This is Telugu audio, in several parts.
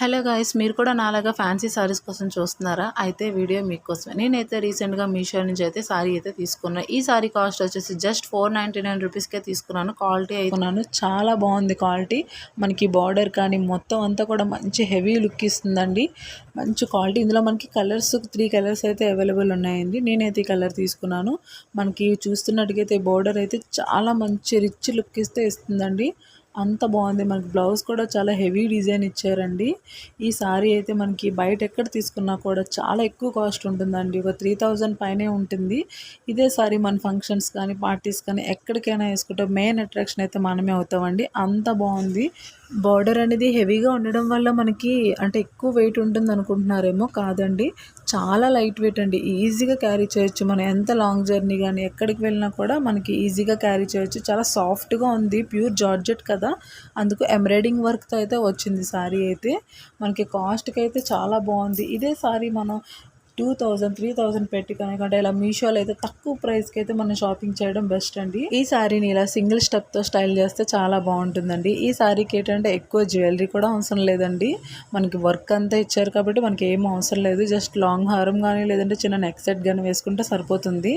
హలో గాయస్ మీరు కూడా నాలాగా ఫ్యాన్సీ సారీస్ కోసం చూస్తున్నారా? అయితే వీడియో మీకోసమే. నేనైతే రీసెంట్గా మీషో నుంచి అయితే సారీ అయితే తీసుకున్నాను ఈ సారీ కాస్ట్ వచ్చేసి జస్ట్ ఫోర్ నైంటీ నైన్ రూపీస్కే తీసుకున్నాను. క్వాలిటీ అయితున్నాను చాలా బాగుంది క్వాలిటీ. మనకి బార్డర్ కానీ మొత్తం అంతా కూడా మంచి హెవీ లుక్ ఇస్తుందండి. మంచి క్వాలిటీ. ఇందులో మనకి కలర్స్ త్రీ కలర్స్ అయితే అవైలబుల్ ఉన్నాయండి. నేనైతే ఈ కలర్ తీసుకున్నాను. మనకి చూస్తున్నట్టుగైతే బార్డర్ అయితే చాలా మంచి రిచ్ లుక్ ఇస్తే ఇస్తుందండి. అంత బాగుంది. మనకి బ్లౌజ్ కూడా చాలా హెవీ డిజైన్ ఇచ్చారండి. ఈ సారీ అయితే మనకి బయట ఎక్కడ తీసుకున్నా కూడా చాలా ఎక్కువ కాస్ట్ ఉంటుందండి. ఒక త్రీ థౌజండ్ పైనే ఉంటుంది. ఇదే సారీ మన ఫంక్షన్స్ కానీ పార్టీస్ కానీ ఎక్కడికైనా వేసుకుంటే మెయిన్ అట్రాక్షన్ అయితే మనమే అవుతామండి. అంత బాగుంది. బార్డర్ అనేది హెవీగా ఉండడం వల్ల మనకి అంటే ఎక్కువ వెయిట్ ఉంటుంది అనుకుంటున్నారేమో కాదండి. చాలా లైట్ వెయిట్ అండి. ఈజీగా క్యారీ చేయొచ్చు మనం. ఎంత లాంగ్ జర్నీ కానీ ఎక్కడికి వెళ్ళినా కూడా మనకి ఈజీగా క్యారీ చేయొచ్చు. చాలా సాఫ్ట్గా ఉంది. ప్యూర్ జార్జెట్ కదా. అందుకు ఎంబ్రాయిడింగ్ వర్క్తో అయితే వచ్చింది సారీ అయితే. మనకి కాస్ట్కి అయితే చాలా బాగుంది. ఇదే శారీ మనం టూ థౌజండ్ త్రీ థౌజండ్ పెట్టి కనుకంటే ఇలా మీషోలో అయితే తక్కువ ప్రైస్కి అయితే మనం షాపింగ్ చేయడం బెస్ట్ అండి. ఈ శారీని ఇలా సింగిల్ స్టెప్తో స్టైల్ చేస్తే చాలా బాగుంటుందండి. ఈ శారీకి ఏంటంటే ఎక్కువ జ్యువెలరీ కూడా అవసరం లేదండి. మనకి వర్క్ అంతా ఇచ్చారు కాబట్టి మనకి ఏం అవసరం లేదు. జస్ట్ లాంగ్ హారం కానీ లేదంటే చిన్న నెక్ సెట్ కానీ వేసుకుంటే సరిపోతుంది.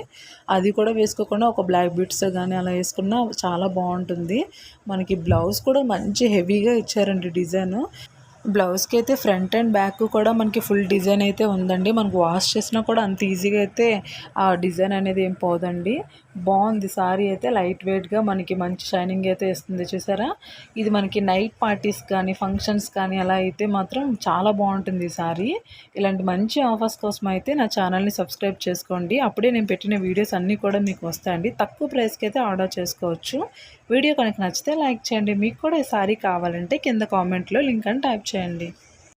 అది కూడా వేసుకోకుండా ఒక బ్లాక్ బీట్స్ కానీ అలా వేసుకున్నా చాలా బాగుంటుంది. మనకి బ్లౌజ్ కూడా మంచి హెవీగా ఇచ్చారండి డిజైన్. బ్లౌజ్కి అయితే ఫ్రంట్ అండ్ బ్యాక్ కూడా మనకి ఫుల్ డిజైన్ అయితే ఉందండి. మనకు వాష్ చేసినా కూడా అంత ఈజీగా అయితే ఆ డిజైన్ అనేది ఏం పోదండి. బాగుంది సారీ అయితే లైట్ వెయిట్గా మనకి మంచి షైనింగ్ అయితే ఇస్తుంది చూసారా? ఇది మనకి నైట్ పార్టీస్ కానీ ఫంక్షన్స్ కానీ అలా అయితే మాత్రం చాలా బాగుంటుంది ఈ సారీ. ఇలాంటి మంచి ఆఫర్స్ కోసం అయితే నా ఛానల్ని సబ్స్క్రైబ్ చేసుకోండి. అప్పుడే నేను పెట్టిన వీడియోస్ అన్నీ కూడా మీకు వస్తాయండి. తక్కువ ప్రైస్కి అయితే ఆర్డర్ చేసుకోవచ్చు. వీడియో కనుక నచ్చితే లైక్ చేయండి. మీకు కూడా ఈ సారీ కావాలంటే కింద కామెంట్లో లింక్ అని టైప్ చేయండి.